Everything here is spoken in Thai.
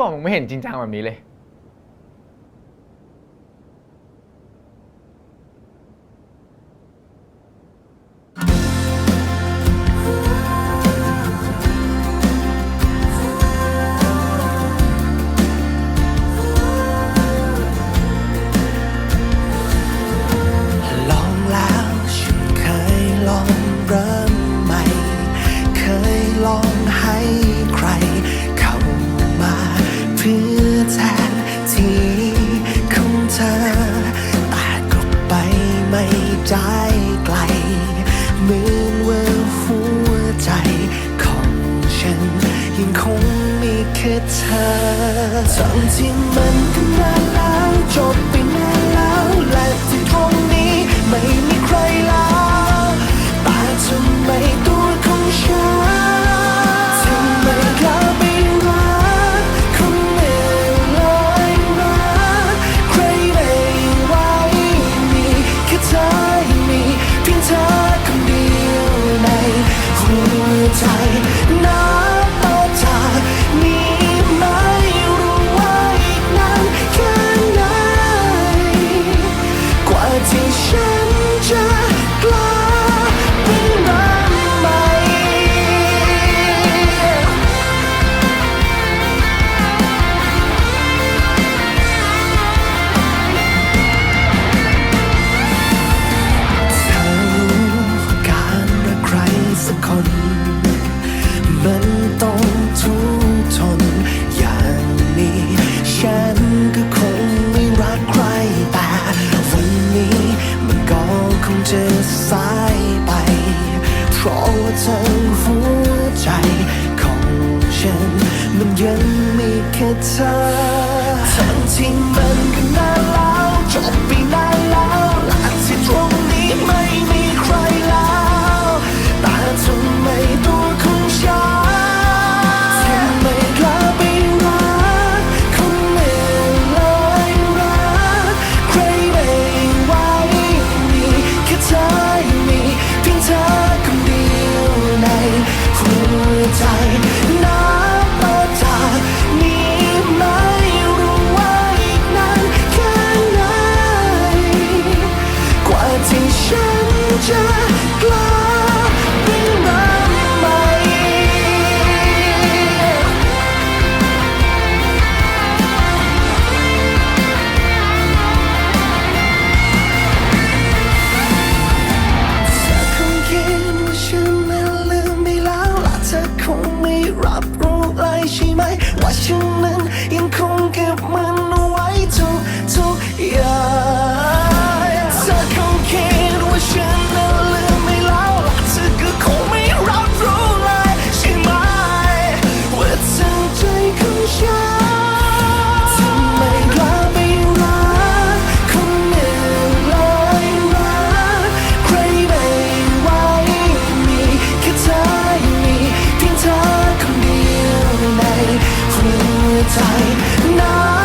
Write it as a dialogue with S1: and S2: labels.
S1: ก่อนผมไม่เห็นจริงจังแบบนี้เลย
S2: 曾经อ เพราะว่าเธอหัวใจของฉัน มันยังมีแค่เธอทั้งที่ Future. ใจนะ